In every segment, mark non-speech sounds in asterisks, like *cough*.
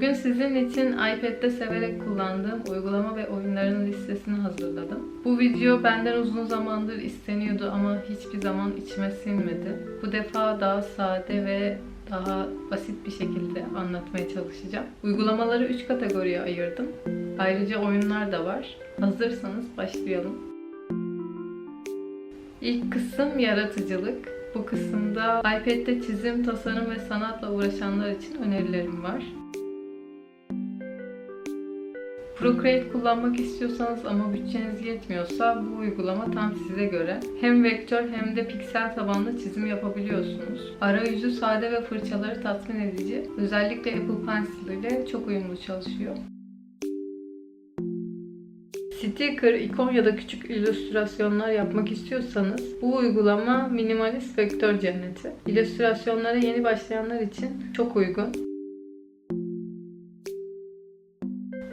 sizin için iPad'de severek kullandığım uygulama ve oyunların listesini hazırladım. Bu video benden uzun zamandır isteniyordu ama hiçbir zaman içime sinmedi. Bu defa daha sade ve daha basit bir şekilde anlatmaya çalışacağım. Uygulamaları 3 kategoriye ayırdım. Ayrıca oyunlar da var. Hazırsanız başlayalım. İlk kısım yaratıcılık. Bu kısımda iPad'de çizim, tasarım ve sanatla uğraşanlar için önerilerim var. Procreate kullanmak istiyorsanız ama bütçeniz yetmiyorsa bu uygulama tam size göre. Hem vektör hem de piksel tabanlı çizim yapabiliyorsunuz. Arayüzü sade ve fırçaları tatmin edici. Özellikle Apple Pencil ile çok uyumlu çalışıyor. Sticker, ikon ya da küçük illüstrasyonlar yapmak istiyorsanız bu uygulama minimalist vektör cenneti. İllüstrasyonlara yeni başlayanlar için çok uygun.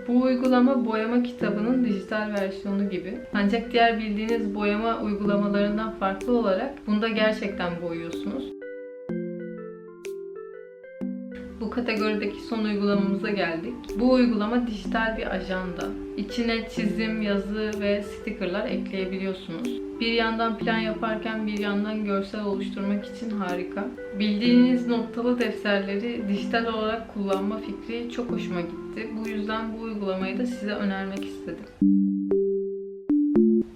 Bu uygulama boyama kitabının dijital versiyonu gibi. Ancak diğer bildiğiniz boyama uygulamalarından farklı olarak bunda gerçekten boyuyorsunuz. Bu kategorideki son uygulamamıza geldik. Bu uygulama dijital bir ajanda. İçine çizim, yazı ve stickerlar ekleyebiliyorsunuz. Bir yandan plan yaparken bir yandan görsel oluşturmak için harika. Bildiğiniz noktalı defterleri dijital olarak kullanma fikri çok hoşuma gitti. Bu yüzden bu uygulamayı da size önermek istedim.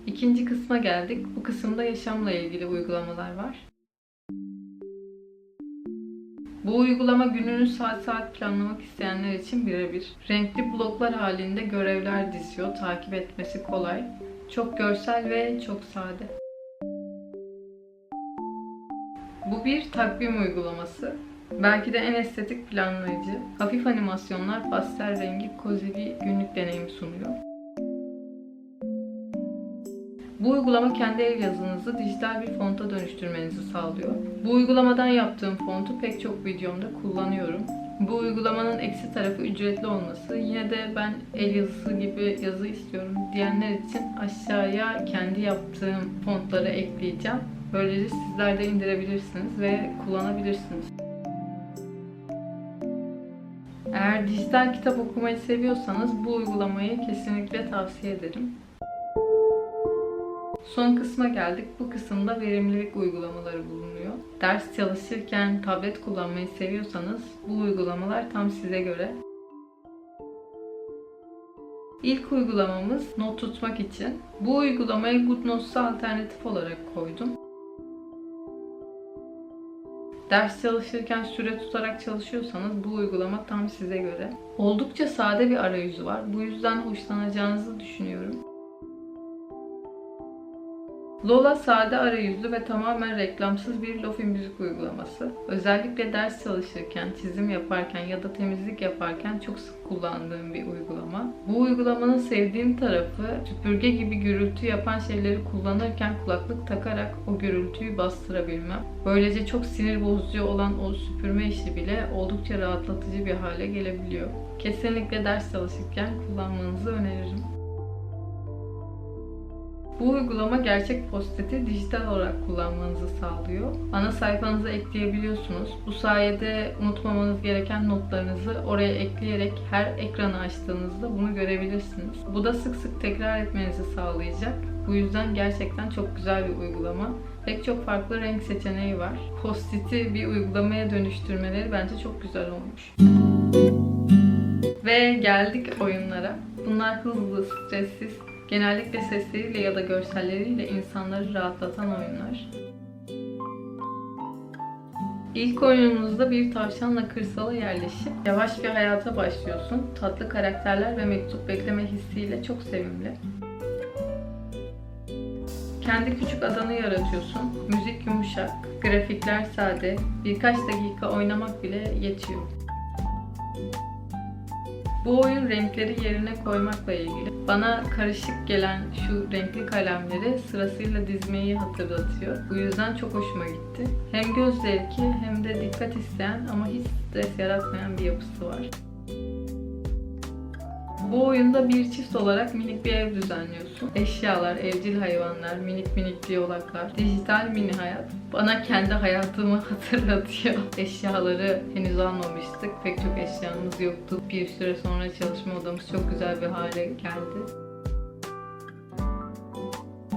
İkinci kısma geldik. Bu kısımda yaşamla ilgili uygulamalar var. Bu uygulama gününü saat saat planlamak isteyenler için birebir. Renkli bloklar halinde görevler diziyor. Takip etmesi kolay. Çok görsel ve çok sade. Bu bir takvim uygulaması. Belki de en estetik planlayıcı. Hafif animasyonlar, pastel rengi, kozi bir günlük deneyim sunuyor. Bu uygulama kendi el yazınızı dijital bir fonta dönüştürmenizi sağlıyor. Bu uygulamadan yaptığım fontu pek çok videomda kullanıyorum. Bu uygulamanın eksi tarafı ücretli olması. Yine de ben el yazısı gibi yazı istiyorum diyenler için aşağıya kendi yaptığım fontları ekleyeceğim. Böylece sizler de indirebilirsiniz ve kullanabilirsiniz. Eğer dijital kitap okumayı seviyorsanız bu uygulamayı kesinlikle tavsiye ederim. Son kısma geldik. Bu kısımda verimlilik uygulamaları bulunuyor. Ders çalışırken tablet kullanmayı seviyorsanız bu uygulamalar tam size göre. İlk uygulamamız not tutmak için. Bu uygulamayı GoodNotes'a alternatif olarak koydum. Ders çalışırken süre tutarak çalışıyorsanız bu uygulama tam size göre. Oldukça sade bir arayüzü var. Bu yüzden hoşlanacağınızı düşünüyorum. Lola sade arayüzlü ve tamamen reklamsız bir lofi müzik uygulaması. Özellikle ders çalışırken, çizim yaparken ya da temizlik yaparken çok sık kullandığım bir uygulama. Bu uygulamanın sevdiğim tarafı süpürge gibi gürültü yapan şeyleri kullanırken kulaklık takarak o gürültüyü bastırabilmem. Böylece çok sinir bozucu olan o süpürme işi bile oldukça rahatlatıcı bir hale gelebiliyor. Kesinlikle ders çalışırken kullanmanızı öneririm. Bu uygulama gerçek postiti dijital olarak kullanmanızı sağlıyor. Ana sayfanıza ekleyebiliyorsunuz. Bu sayede unutmamanız gereken notlarınızı oraya ekleyerek her ekranı açtığınızda bunu görebilirsiniz. Bu da sık sık tekrar etmenizi sağlayacak. Bu yüzden gerçekten çok güzel bir uygulama. Pek çok farklı renk seçeneği var. Post-it'i bir uygulamaya dönüştürmeleri bence çok güzel olmuş. Ve geldik oyunlara. Bunlar hızlı, stressiz, Genellikle sesleriyle ya da görselleriyle insanları rahatlatan oyunlar. İlk oyununuzda bir tavşanla kırsala yerleşip yavaş bir hayata başlıyorsun. Tatlı karakterler ve mektup bekleme hissiyle çok sevimli. Kendi küçük adanı yaratıyorsun. Müzik yumuşak, grafikler sade, birkaç dakika oynamak bile yetiyor. Bu oyun renkleri yerine koymakla ilgili. Bana karışık gelen şu renkli kalemleri sırasıyla dizmeyi hatırlatıyor. Bu yüzden çok hoşuma gitti. Hem göz zevki hem de dikkat isteyen ama hiç stres yaratmayan bir yapısı var. Bu oyunda bir çift olarak minik bir ev düzenliyorsun. Eşyalar, evcil hayvanlar, minik minik biyolaklar, dijital mini hayat bana kendi hayatımı *laughs* hatırlatıyor. Eşyaları henüz almamıştık. Pek çok eşyamız yoktu. Bir süre sonra çalışma odamız çok güzel bir hale geldi.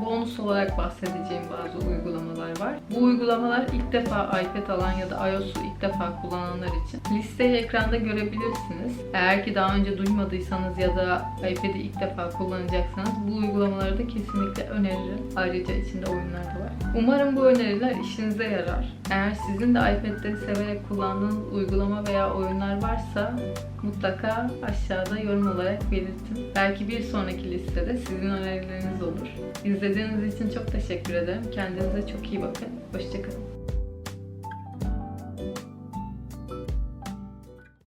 Bonus olarak bahsedeceğim bazı uygulamalar var. Bu uygulamalar ilk defa iPad alan ya da iOS'u ilk defa kullananlar için. Listeyi ekranda görebilirsiniz. Eğer ki daha önce duymadıysanız ya da iPad'i ilk defa kullanacaksanız bu uygulamaları da kesinlikle öneririm. Ayrıca içinde oyunlar da var. Umarım bu öneriler işinize yarar. Eğer sizin de iPad'leri severek kullandığınız uygulama veya oyunlar varsa mutlaka aşağıda yorum olarak belirtin. Belki bir sonraki listede sizin önerileriniz olur. İzlediğiniz için çok teşekkür ederim. Kendinize çok iyi bakın. Hoşçakalın.